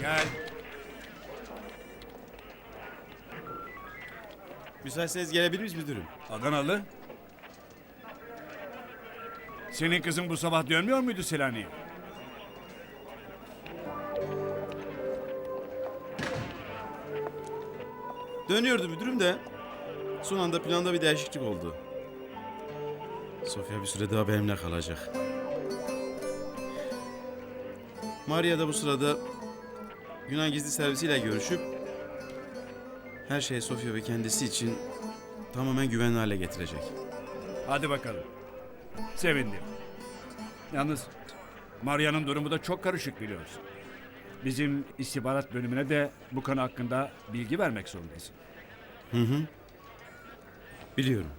Gel. Müsaitseniz gelebilir miyiz müdürüm? Adanalı. Senin kızın bu sabah dönmüyor muydu Selanik'e? Dönüyordu müdürüm de son anda planda bir değişiklik oldu. Sofya bir süre daha benimle kalacak. Maria da bu sırada Yunan gizli servisiyle görüşüp her şeyi Sofya ve kendisi için tamamen güvenli hale getirecek. Hadi bakalım. Sevindim. Yalnız Maria'nın durumu da çok karışık biliyorsun. Bizim istihbarat bölümüne de bu konu hakkında bilgi vermek zorundasın. Biliyorum.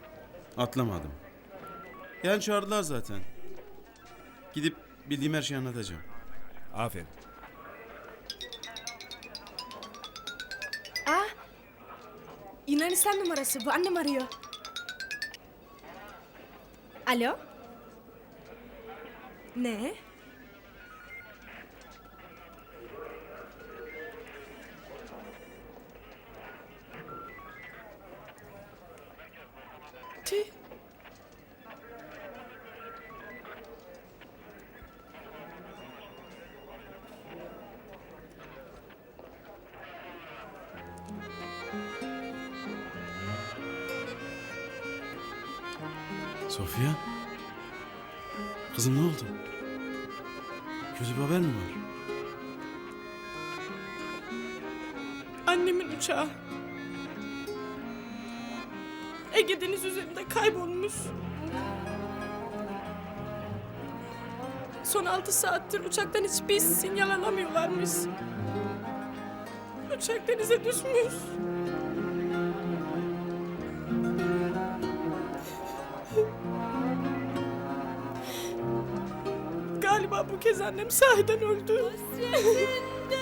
Atlamadım. Yani çağırdılar zaten. Gidip bildiğim her şeyi anlatacağım. Aferin. Aa, Yunanistan numarası. Bu annem arıyor. Alo? Ne? Sofya? Kızım ne oldu? Kötü bir haber mi var? Annemin uçağı. Ege Deniz üzerinde kaybolmuş. Son altı saattir uçaktan hiçbir sinyal alamıyorlarmış. Uçak denize düşmüş. Bu kez annem sahiden öldü. Hasretinden